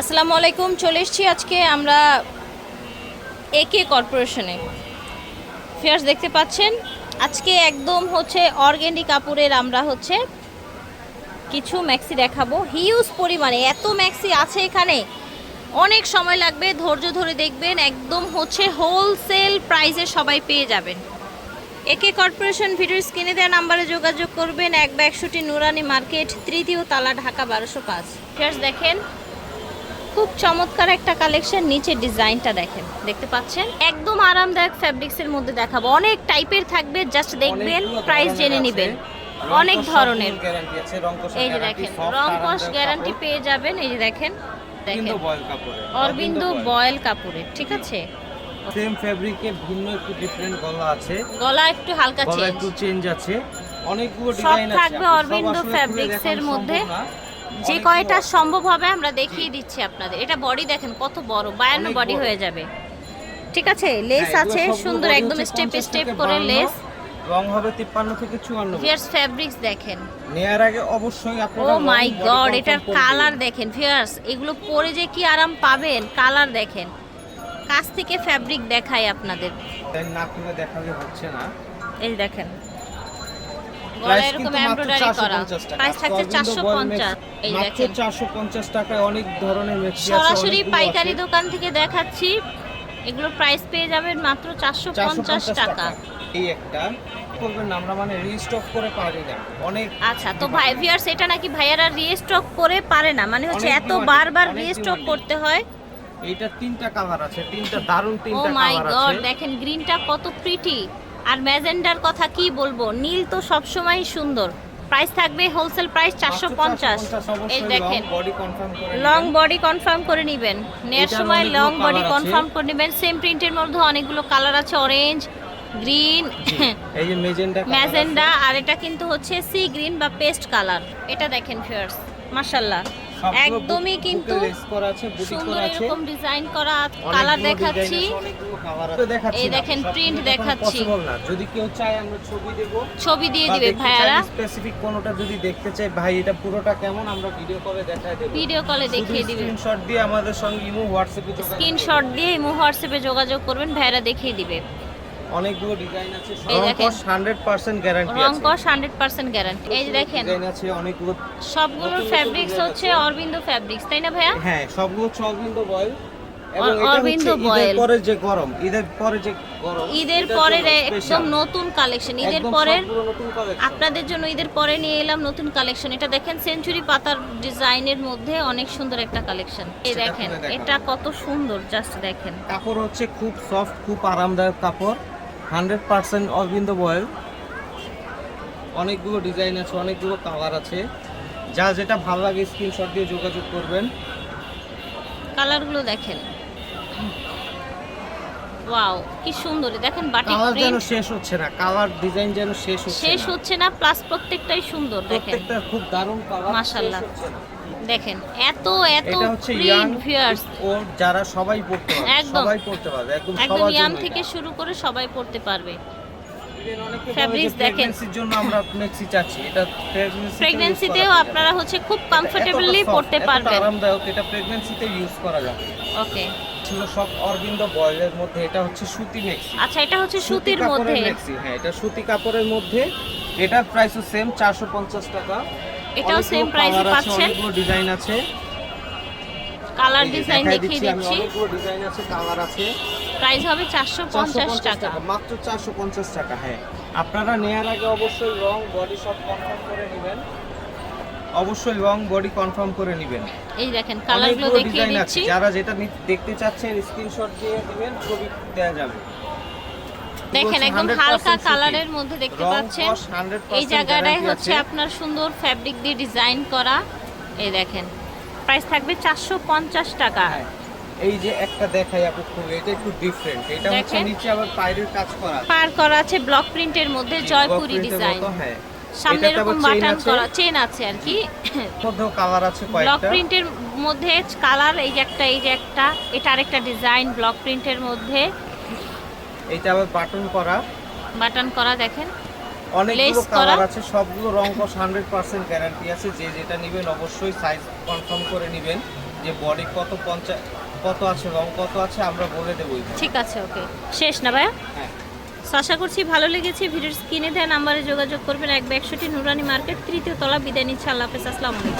আসসালামু আলাইকুম, চলে এসেছি আজকে আমরা একে কর্পোরেশনে। ফেয়ার্স দেখতে পাচ্ছেন, আজকে একদম হচ্ছে অর্গ্যানিক কাপড়ের আমরা হচ্ছে কিছু ম্যাক্সি দেখাবো। হিউজ পরিমাণে, এত ম্যাক্সি আছে এখানে। অনেক সময় লাগবে, ধৈর্য ধরে দেখবেন, একদম হচ্ছে হোলসেল প্রাইসে সবাই পেয়ে যাবেন। একে কর্পোরেশন ভিডিও স্ক্রিনে দেওয়া নাম্বারে যোগাযোগ করবেন, এক বা একশোটি নুরানি মার্কেট, তৃতীয় তালা, ঢাকা বারোশো পাঁচ। ফেয়ার্স দেখেন খুব চমৎকার একটা কালেকশন নিচে ডিজাইনটা দেখেন। দেখতে পাচ্ছেন? একদম আরামদায়ক ফ্যাব্রিক্সের মধ্যে দেখাবো। অনেক টাইপের থাকবে জাস্ট দেখবেন প্রাইস জেনে। নেবেন। অনেক ধরনের। এই যে দেখেন রং কস গ্যারান্টি পেয়ে যাবেন এই যে দেখেন দেখেন। অরবিন্দ বয়েল কাপড়ে অরবিন্দু বয়েল। কাপড়ের ঠিক আছে? সেম ফেব্রিকে ভিন্ন একটু ডিফারেন্ট গলা আছে। গলা একটু হালকা গলা চেঞ্জ একটু চেঞ্জ আছে। অনেকগুলো ডিজাইন আছে। থাকবে সব অরবিন্দ আসলে খুলে fabrics এর মধ্যে। যে কয়টা সম্ভব হবে আমরা দেখিয়ে দিচ্ছি আপনাদের। এটা বডি দেখেন কত বড় বায়ান্ন বডি। হয়ে যাবে। ঠিক আছে? লেস হ্যাঁ, আছে সুন্দর একদম স্টেপ স্টেপ করে লেস রং হবে 53 থেকে 54 ফিয়ার্স ফ্যাব্রিক্স দেখেন। নেয়ার আগে অবশ্যই আপনারা ও মাই গড এটার কালার দেখেন ফিয়ার্স এগুলো পরে যে কি আরাম পাবেন কালার দেখেন। কাছ থেকে ফ্যাব্রিক দেখাই আপনাদের। না খুলে দেখালে হচ্ছে না। এই দেখেন। গলায় প্রাইস এরকম কিন্তু মাত্র এমব্রয়ডারি করা। 450 টাকা। প্রাইস থাকছে অরবিন্দ চারশো বয়েল পঞ্চাশ মেক্স- এই দেখেন। 450 টাকায় অনেক ধরনের মেক্সি আছে সরাসরি অনেকগুলো পাইকারি দোকান থেকে দেখাচ্ছি। এগুলো প্রাইস পেয়ে যাবেন মাত্র 450 টাকা। এই একটা করবেন আমরা মানে রিস্টক করে পারি না অনেক আচ্ছা তো ভাই এটা নাকি ভাইয়ারা রিস্টক করে পারে না? মানে হচ্ছে এত বারবার রিস্টক করতে হয়। এইটা তিনটা কালার আছে তিনটা দারুণ ও মাই কালার গড আছে। দেখেন গ্রিনটা কত প্রিটি আর ম্যাজেন্ডার কথা কি বলব? নীল তো সবসময় সুন্দর। প্রাইস থাকবে হোলসেল প্রাইস চারশো পঞ্চাশ। এই দেখেন। লং বডি কনফার্ম করে নেবেন। নেওয়ার সময় লং বডি কনফার্ম করে নেবেন। সেম প্রিন্টের মধ্যে অনেকগুলো কালার আছে অরেঞ্জ গ্রিন এই যে মেজেন্ডা ম্যাজেন্ডা আর এটা কিন্তু হচ্ছে সি গ্রিন বা পেস্ট কালার এটা দেখেন ফিয়ার্স মাশাল্লাহ একদমই কিন্তু করা আছে বুটি সুন্দর এরকম ডিজাইন করা কালার দেখাচ্ছি। এই দেখেন print দেখাচ্ছি। যদি কেউ চায় আমরা ছবি দেব। ছবি দিয়ে দিবে ভাইয়ারা। স্পেসিফিক কোনটা যদি দেখতে চাই ভাই এটা পুরোটা কেমন? আমরা ভিডিও কলে দেখায় দেব। ভিডিও কলে দেখিয়ে দিবে। স্ক্রিনশট দিয়ে আমাদের সঙ্গে ইমো হোয়াটসঅ্যাপে যোগাযোগ স্ক্রিনশট দিয়ে ইমো হোয়াটসঅ্যাপে যোগাযোগ করবেন ভাইয়ারা দেখিয়ে দিবে। অনেকগুলো ডিজাইন আছে এই রং 100% গ্যারান্টি এই যে দেখেন ডিজাইন আছে অনেকগুলো সবগুলোর ফ্যাব্রিক্স হচ্ছে অরবিন্দ ফ্যাব্রিক্স তাই না ভাইয়া? হ্যাঁ সবগুলো বয়েল। অরবিন্দ বয়েল। পরে যে গরম ঈদের পরে যে গরম ঈদের পরের একদম নতুন কালেকশন ঈদের পরের। আপনাদের জন্য ঈদের পরে নিয়ে এলাম নতুন কালেকশন এটা দেখেন সেঞ্চুরি পাতার ডিজাইনের মধ্যে অনেক সুন্দর একটা কালেকশন এই দেখেন এটা কত সুন্দর জাস্ট দেখেন। কাপড় হচ্ছে খুব সফট খুব আরামদায়ক কাপড়। হান্ড্রেড পার্সেন্ট অরবিন্দ বয়েল অনেকগুলো ডিজাইন আছে, অনেকগুলো কালার আছে। যা যেটা ভালো লাগে স্ক্রিনশট দিয়ে যোগাযোগ করবেন। কালারগুলো দেখেন। ওয়াও কি সুন্দর। দেখেন বাটিক কালার যেন শেষ হচ্ছে না কালার ডিজাইন যেন শেষ হচ্ছে শেষ হচ্ছে না প্লাস প্রত্যেকটাই সুন্দর দেখেন। প্রত্যেকটা খুব দারুণ কালার মাশাআল্লাহ। দেখেন এত এত প্রিন্ট ভিউয়ার্স ও যারা সবাই পড়তে পারবে একদম। সবাই পড়তে পারবে একদম একদম সবার জন্য থেকে শুরু করে সবাই পড়তে পারবে। Fabrics দেখেন। জন্য আমরা মেক্সি চাচ্ছি। এটা প্রেগন্যান্সিতেও আপনারা হচ্ছে খুব কমফোর্টেবলি পড়তে পারবেন। আরামদায়ক এটা প্রেগন্যান্সিতে ইউজ করা যাবে। ওকে ছিল সব অরবিন্দ বয়েলের মধ্যে এটা হচ্ছে সুতি মেক্সি আচ্ছা এটা হচ্ছে সুতির মধ্যে। মেক্সি হ্যাঁ এটা সুতি কাপড়ের মধ্যে। এটার প্রাইসও সেম 450 টাকা। এটাও সেম প্রাইসে পাচ্ছেন। অনেকগুলো ডিজাইন আছে। কালার ডিজাইন দেখিয়ে দিচ্ছি অনেকগুলো ডিজাইন আছে কালার আছে। প্রাইস হবে চারশো পঞ্চাশ টাকা। মাত্র 450 টাকা হ্যাঁ। আপনারা নেয়ার আগে অবশ্যই রং বডি সব কনফার্ম করে নেবেন। অবশ্যই রং বডি কনফার্ম করে নেবেন। এই দেখেন কালারগুলো দেখিয়ে দিচ্ছি। যারা যেটা দেখতে চাচ্ছেন স্ক্রিনশট দিয়ে দিবেন ছবি দেওয়া যাবে। দেখেন একদম হালকা কালারের মধ্যে দেখতে পাচ্ছেন। এই জায়গাটায় হচ্ছে আপনার সুন্দর ফ্যাব্রিক দিয়ে ডিজাইন করা। এই দেখেন প্রাইস থাকবে চারশো পঞ্চাশ টাকা। হ্যাঁ, এই যে একটা দেখাই আপু খুব এটা একটু ডিফারেন্ট এটা হচ্ছে নিচে আবার পাইরের কাজ করা পার করা আছে ব্লক প্রিন্টের মধ্যে জয়পুরি ডিজাইন হ্যাঁ। সামনে এরকম বাটন করা চেন আছে আর কি। মধ্যেও কালার আছে ব্লক প্রিন্টের মধ্যে কালার এই যে একটা এই যে একটা এটা আরেকটা ডিজাইন ব্লক প্রিন্টের মধ্যে। এটা আবার বাটন করা। বাটন করা দেখেন। অনেকগুলো কালার আছে সবগুলো রং কস হান্ড্রেড পার্সেন্ট গ্যারান্টি আছে। যে যেটা নেবেন অবশ্যই সাইজ কনফার্ম করে নেবেন যে বডি কত পঞ্চাশ কত আছে রং কত আছে আমরা বলে দেবো ঠিক আছে ওকে। শেষ না ভাইয়া? হ্যাঁ। আশা করছি ভালো লেগেছে ভিডিওর কিনে দেওয়া নাম্বারে যোগাযোগ করবেন। এক একশোটি নুরানি মার্কেট তৃতীয় তলা বিদায় নিচ্ছে। আল্লাহ হাফেজ আসসালামু আলাইকুম।